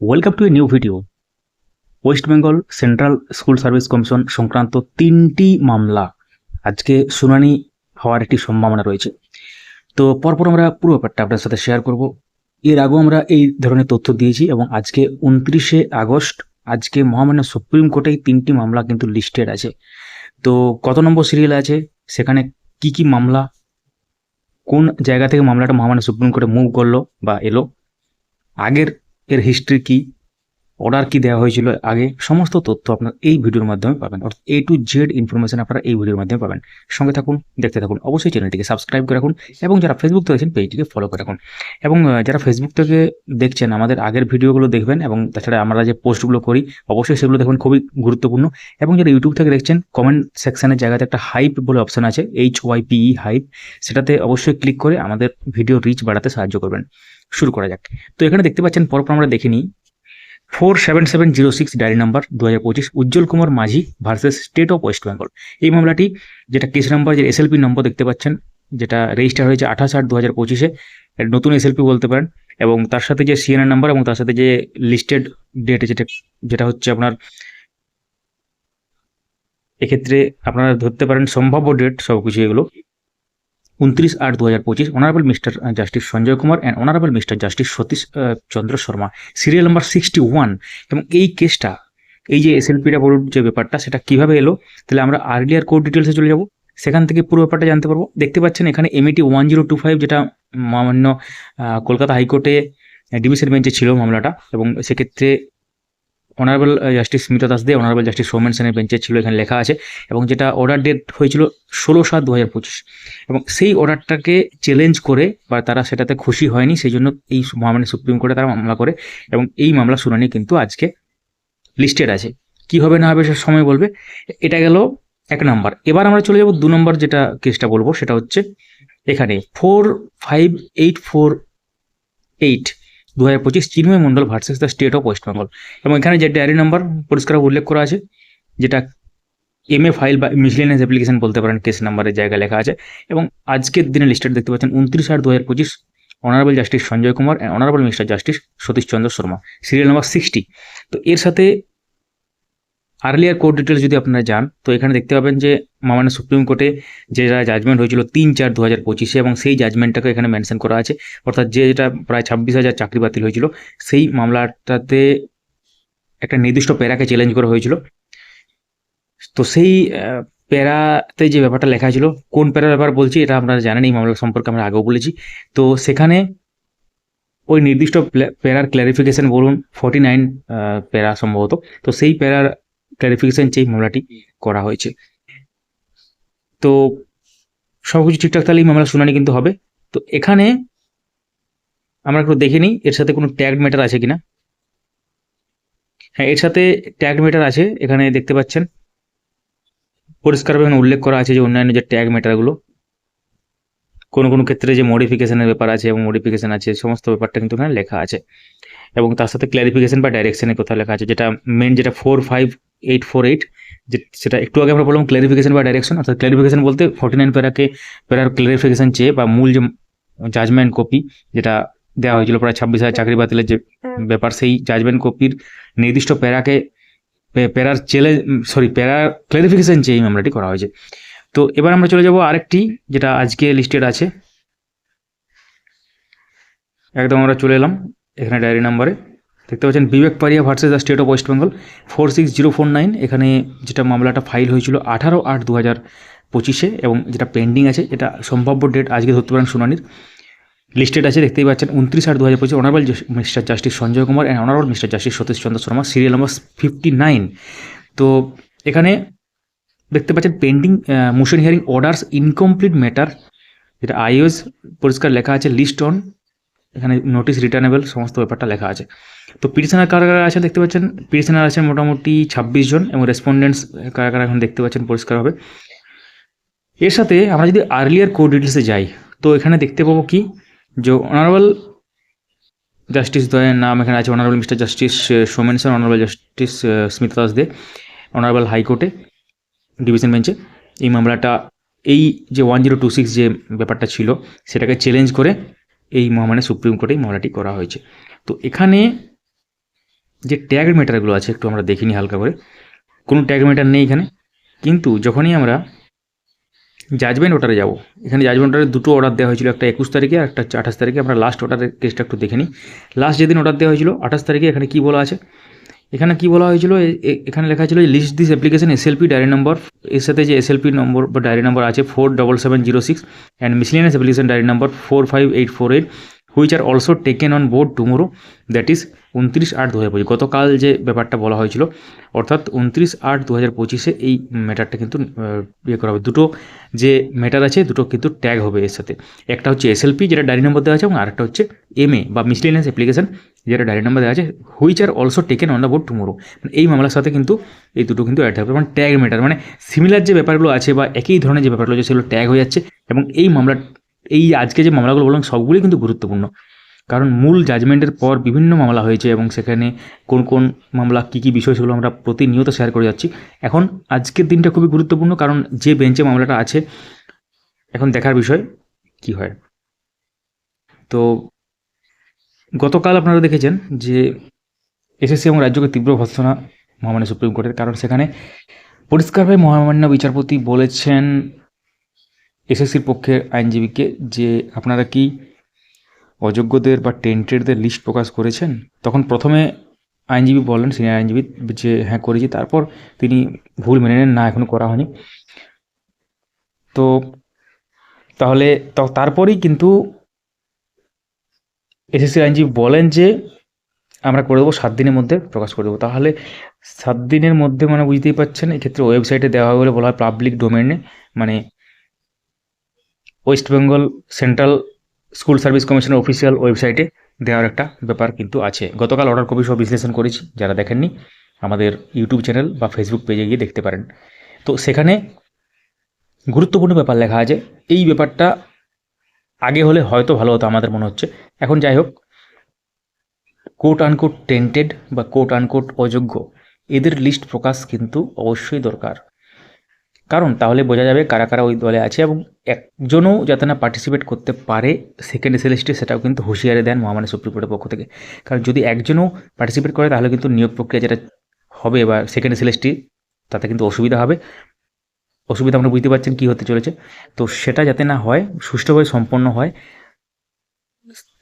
Welcome to a new video West Bengal Central School Service Commission সংক্রান্ত তিনটি মামলা আজকে শুনানি হওয়ার একটি সম্ভাবনা রয়েছে। তো পরপর আমরা পুরো ব্যাপারটা আপনার সাথে শেয়ার করব। এর আগেও আমরা এই ধরনের তথ্য দিয়েছি এবং আজকে উনত্রিশে আগস্ট, আজকে মহামান্য সুপ্রিম কোর্টে তিনটি মামলা কিন্তু লিস্টেড আছে। তো কত নম্বর সিরিয়াল আছে, সেখানে কি কি মামলা, কোন জায়গা থেকে মামলাটা মহামান্য সুপ্রিম কোর্টে মুভ করল বা এলো, আগের এর হিস্ট্রি কি? অর্ডার কি দেওয়া হয়েছিল আগে, সমস্ত তথ্য আপনার এই ভিডিওর মাধ্যমে পাবেন। অর্থাৎ এ টু জেড ইনফরমেশন আপনারা এই ভিডিওর মাধ্যমে পাবেন। সঙ্গে থাকুন, দেখতে থাকুন, অবশ্যই চ্যানেলটিকে সাবস্ক্রাইব করে রাখুন এবং যারা ফেসবুক থেকে দেখছেন পেজটিকে ফলো করে রাখুন। এবং যারা ফেসবুক থেকে দেখছেন, আমাদের আগের ভিডিওগুলো দেখবেন এবং তাছাড়া আমরা যে পোস্টগুলো করি, অবশ্যই সেগুলো দেখবেন খুবই গুরুত্বপূর্ণ। এবং যারা ইউটিউব থেকে দেখছেন কমেন্ট সেকশনের জায়গাতে একটা হাইপ বলে অপশন আছে এইচ ওয়াই পিই হাইপ সেটাতে অবশ্যই ক্লিক করে আমাদের ভিডিও রিচ বাড়াতে সাহায্য করবেন। শুরু করা যাক। তো এখানে দেখতে পাচ্ছেন, পরপর আমরা দেখে নিই। Four seven seven zero six diary number দু হাজার পঁচিশ Ujjwal Kumar Majhi versus state of West Bengal. এই মামলাটি, যেটা কেস নাম্বার যে এসএলপি নম্বর দেখতে পাচ্ছেন, যেটা রেজিস্টার হয়েছে আঠাশ আট দু হাজার পঁচিশে নতুন এসএলপি বলতে পারেন, এবং তার সাথে যে সিএনআর নাম্বার এবং তার সাথে যে লিস্টেড ডেট যেটা যেটা হচ্ছে আপনার, এক্ষেত্রে আপনারা ধরতে পারেন সম্ভাব্য ডেট সব কিছু এগুলো। উনত্রিশ আট দু হাজার পঁচিশ honourable mister justice Sanjay Kumar and honourable mister justice Satish Chandra Sharma. Serial number sixty one এবং এই কেসটা এই যে এসএলপিটা বলুন যে ব্যাপারটা সেটা কীভাবে এলো? তাহলে আমরা আর্লিয়ার কোর্ট ডিটেলসে চলে যাব। সেখান থেকে পুরো ব্যাপারটা জানতে পারব। দেখতে পাচ্ছেন এখানে M E T one zero two five যেটা মান্য আহ, কলকাতা হাইকোর্টে ডিভিশন বেঞ্চে ছিল মামলাটা। এবং সেক্ষেত্রে honourable justice Smita Das De honourable justice Soumen সেনের বেঞ্চে ছিল, এখানে লেখা আছে, এবং যেটা অর্ডার ডেট হয়েছিল ষোলো সাত দু হাজার পঁচিশ। এবং সেই অর্ডারটাকে চ্যালেঞ্জ করে বা তারা সেটাতে খুশি হয়নি, সেই জন্য এই মহামান্য সুপ্রিম কোর্টে তারা মামলা করে, এবং এই মামলা শুনানি কিন্তু আজকে লিস্টেড আছে। কি হবে না হবে সে সময় বলবে। এটা গেল এক নাম্বার। এবার আমরা চলে যাব দু নম্বর যেটা কেসটা বলব, সেটা হচ্ছে এখানে। Four five eight four eight দু হাজার পঁচিশ Chinmoy Mondal versus the state of West Bengal এবং এখানে যে ডায়েরি নাম্বার পরিষ্কার উল্লেখ করা আছে, যেটা এম এ ফাইল বা মিসলেনিয়াস অ্যাপ্লিকেশন বলতে পারেন কেস নাম্বারের জায়গায় লেখা আছে। এবং আজকের দিনে লিস্টেড দেখতে পাচ্ছেন উনত্রিশ আট দু হাজার পঁচিশ honourable justice Sanjay Kumar and honourable mister justice Satish Chandra Sharma. Serial number sixty তো এর সাথে আর্লিয়ার কোর্ট ডিটেলস যদি আপনারা যান, তো এখানে দেখতে পাবেন যে মামান্য সুপ্রিম কোর্টে যে জাজমেন্ট হয়েছিল তিন চার দু হাজার পঁচিশে এবং সেই জাজমেন্টটাকে এখানে মেনশন করা আছে। অর্থাৎ যে যেটা প্রায় ছাব্বিশ হাজার চাকরি বাতিল হয়েছিল, সেই মামলাটাতে একটা নির্দিষ্ট প্যারাকে চ্যালেঞ্জ করা হয়েছিল। তো সেই প্যারাতে যে ব্যাপারটা লেখা ছিল, কোন প্যারার ব্যাপার বলছি এটা আপনারা জানেন, এই মামলা সম্পর্কে আমরা আগেও বলেছি। তো সেখানে ওই নির্দিষ্ট প্যারার ক্ল্যারিফিকেশন বলুন ফর্টি নাইন প্যারা সম্ভবত। তো সেই প্যারার ক্ল্যারিফিকেশন চেয়ে মামলাটি করা হয়েছে। তো সব কিছু ঠিকঠাক তাহলে এই মামলা শুনানি কিন্তু হবে। তো এখানে আমরা একটু দেখে নিই এর সাথে কোনো ট্যাগ ম্যাটার আছে কিনা। হ্যাঁ এর সাথে ট্যাগ ম্যাটার আছে এখানে দেখতে পাচ্ছেন। পরিষ্কারভাবে এখানে উল্লেখ করা আছে যে অন্যান্য যে ট্যাগ ম্যাটারগুলো কোনো কোনো ক্ষেত্রে যে মডিফিকেশনের ব্যাপার আছে এবং মডিফিকেশন আছে সমস্ত ব্যাপারটা কিন্তু এখানে লেখা আছে। এবং তার সাথে ক্ল্যারিফিকেশন বা ডাইরেকশনের কথা লেখা আছে যেটা মেন যেটা four five eight four eight যে সেটা একটু আগে আমরা বললাম ক্ল্যারিফিকেশন বা ডাইরেকশন অর্থাৎ ক্ল্যারিফিকেশন বলতে ফর্টি নাইন প্যারাকে প্যারার ক্ল্যারিফিকেশন চেয়ে বা মূল যে জাজমেন্ট কপি যেটা দেওয়া হয়েছিল প্রায় ছাব্বিশ হাজার চাকরি বাতিলের যে ব্যাপার সেই জাজমেন্ট কপির নির্দিষ্ট প্যারাকে প্যারার চেলে সরি প্যারার ক্ল্যারিফিকেশন চেয়ে এই মামলাটি করা হয়েছে। তো এবার আমরা চলে যাব আরেকটি যেটা আজকে লিস্টেড আছে। একদম আমরা চলে এলাম এখানে ডায়েরি নাম্বারে দেখতে পাচ্ছেন Vivek Paria versus the state of West Bengal four six zero four nine এখানে যেটা মামলাটা ফাইল হয়েছিল আঠারো আট দু হাজার পঁচিশে এবং যেটা পেন্ডিং আছে, এটা সম্ভাব্য ডেট আজকে ধরতে পারেন শুনানির। লিস্টেড আছে, দেখতেই পাচ্ছেন উনত্রিশ আট দু হাজার পঁচিশ honourable mister justice Sanjay Kumar and honourable mister justice Satish Chandra Sharma serial number fifty nine তো এখানে দেখতে পাচ্ছেন pending motion hearing orders incomplete matter যেটা আইওএস পরিষ্কার লেখা আছে লিস্ট অন এখানে নোটিশ রিটার্নেবল সমস্ত ব্যাপারটা লেখা আছে। তো পিটিশনার কারা কারা আছে দেখতে পাচ্ছেন? পিটিশনার আছেন মোটামুটি ছাব্বিশ জন এবং রেসপন্ডেন্টস কারা কারা এখন দেখতে পাচ্ছেন পরিষ্কারভাবে এর সাথে আমরা যদি আর্লিয়ার কোড ডিটেলসে যাই, তো এখানে দেখতে পাবো কি? যে অনারেবল জাস্টিস দ্বয়ের নাম এখানে আছে honourable mister justice Somen sir honourable justice Smita Das De honourable হাইকোর্টে ডিভিশন বেঞ্চে এই মামলাটা এই যে ওয়ান জিরো টু সিক্স যে ব্যাপারটা ছিল, সেটাকে চ্যালেঞ্জ করে এই মানে সুপ্রিম কোর্টে এই মামলাটি করা হয়েছে। তো এখানে যে ট্যাগ ম্যাটারগুলো আছে, একটু আমরা দেখিনি হালকা করে। কোনো ট্যাগ ম্যাটার নেই এখানে। কিন্তু যখনই আমরা জাজমেন্ট অর্ডারে যাব, এখানে জাজমেন্ট অর্ডারে দুটো অর্ডার দেওয়া হয়েছিল, একটা একুশ তারিখে আর একটা আঠাশ তারিখে। আমরা লাস্ট অর্ডারের কেসটা একটু দেখে নিই। লাস্ট যেদিন অর্ডার দেওয়া হয়েছিল, আঠাশ তারিখে এখানে কী বলা আছে? এখানে কি বলা হয়েছিল? এখানে লেখা ছিল list this application S L P diary number এর সাথে যে এসএলপি নম্বর বা ডায়রি নম্বর আছে four double seven zero six and miscellaneous application diary number four five eight four eight which are also taken on board tomorrow that is উনত্রিশ আট দু হাজার গতকাল যে ব্যাপারটা বলা হয়েছিল, অর্থাৎ উনত্রিশ আট দু হাজার পঁচিশে এই ম্যাটারটা কিন্তু ইয়ে করা হবে। দুটো যে ম্যাটার আছে, দুটো কিন্তু ট্যাগ হবে এর সাথে। একটা হচ্ছে এসএলপি যেটা ডায়রি নম্বর দেওয়া আছে, এবং আরেকটা হচ্ছে এমএ বা মিসলিনিয়াস অ্যাপ্লিকেশন যেটা ডায়রি নম্বর দেওয়া আছে which are also taken on the board tomorrow মানে এই মামলার সাথে কিন্তু এই দুটো কিন্তু অ্যাড হবে মানে ট্যাগ ম্যাটার মানে সিমিলার যে ব্যাপারগুলো আছে, বা একই ধরনের যে ব্যাপারগুলো আছে, সেগুলো ট্যাগ হয়ে যাচ্ছে, এবং এই মামলা এই আজকে যে মামলাগুলো বললাম, সবগুলোই কিন্তু গুরুত্বপূর্ণ। কারণ মূল জাজমেন্টের পর বিভিন্ন মামলা হয়েছে এবং সেখানে কোন কোন মামলা, কী কী বিষয় সেগুলো আমরা প্রতিনিয়ত শেয়ার করে যাচ্ছি। এখন আজকের দিনটা খুবই গুরুত্বপূর্ণ, কারণ যে বেঞ্চে মামলাটা আছে, এখন দেখার বিষয় কি হয়। তো গতকাল আপনারা দেখেছেন যে এসএসসি এবং রাজ্যকে তীব্র ভর্সনা মহামান্য সুপ্রিম কোর্টের, কারণ সেখানে পরিষ্কারভাবে মহামান্য বিচারপতি বলেছেন এসএসসির পক্ষে আইনজীবীকে যে আপনারা কি অযোগ্যদের বা টেন্টেডদের লিস্ট প্রকাশ করেছেন, তখন প্রথমে আইনজীবী বললেন সিনিয়র আইনজীবী যে হ্যাঁ করেছি, তারপর তিনি ভুল মেনে নেন, না এখনও করা হয়নি। তো তাহলে তারপরেই কিন্তু এসএসসি আইনজীবী বলেন যে আমরা করে দেবো, সাত দিনের মধ্যে প্রকাশ করে দেবো। তাহলে সাত দিনের মধ্যে মানে বুঝতেই পারছেন, এক্ষেত্রে ওয়েবসাইটে দেওয়া হবে বলে বলা হয় পাবলিক ডোমেনে মানে West Bengal Central School Service কমিশনের অফিসিয়াল ওয়েবসাইটে দেওয়ার একটা ব্যাপার কিন্তু আছে। গতকাল অর্ডার কপি সহ বিশ্লেষণ করেছি, যারা দেখেননি, আমাদের ইউটিউব চ্যানেল বা ফেসবুক পেজে গিয়ে দেখতে পারেন। তো সেখানে গুরুত্বপূর্ণ ব্যাপার লেখা আছে, এই ব্যাপারটা আগে হলে হয়তো ভালো হতো, আমাদের মনে হচ্ছে। এখন যাই হোক কোট আনকোট টেন্টেড বা কোট আনকোট অযোগ্য, এদের লিস্ট প্রকাশ কিন্তু অবশ্যই দরকার। কারণ তাহলে বোঝা যাবে কারা কারা ওই দলে আছে এবং একজনও যাতে না পার্টিসিপেট করতে পারে সেকেন্ড এসএলএসটি সেটাও কিন্তু হুঁশিয়ারি দেন মহামান্য সুপ্রিম কোর্টের পক্ষ থেকে। কারণ যদি একজনও পার্টিসিপেট করে, তাহলে কিন্তু নিয়োগ প্রক্রিয়া যেটা হবে বা সেকেন্ড এসএলএসটি তাতে কিন্তু অসুবিধা হবে। অসুবিধা আমরা বুঝতে পারছেন কী হতে চলেছে। তো সেটা যাতে না হয়, সুষ্ঠুভাবে সম্পন্ন হয়,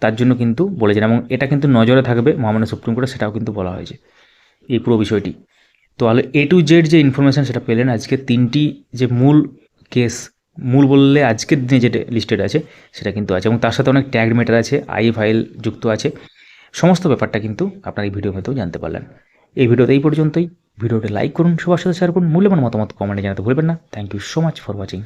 তার জন্য কিন্তু বলেছেন এবং এটা কিন্তু নজরে থাকবে মহামান্য সুপ্রিম কোর্টে, সেটাও কিন্তু বলা হয়েছে। এই পুরো বিষয়টি। তো তাহলে এ টু জেড যে ইনফরমেশান সেটা পেলেন আজকে তিনটি যে মূল কেস মূল বললে আজকের দিনে যেটা লিস্টেড আছে সেটা কিন্তু আছে এবং তার সাথে অনেক ট্যাগ মেটার আছে আই ফাইল যুক্ত আছে। সমস্ত ব্যাপারটা কিন্তু আপনার এই ভিডিওর মধ্যেও জানতে পারলেন। এই ভিডিওতে এই পর্যন্তই। ভিডিওটি লাইক করুন, সবার সাথে শেয়ার করুন, মূল্যবান মতামত কমেন্টে জানাতে ভুলবেন না। Thank you so much for watching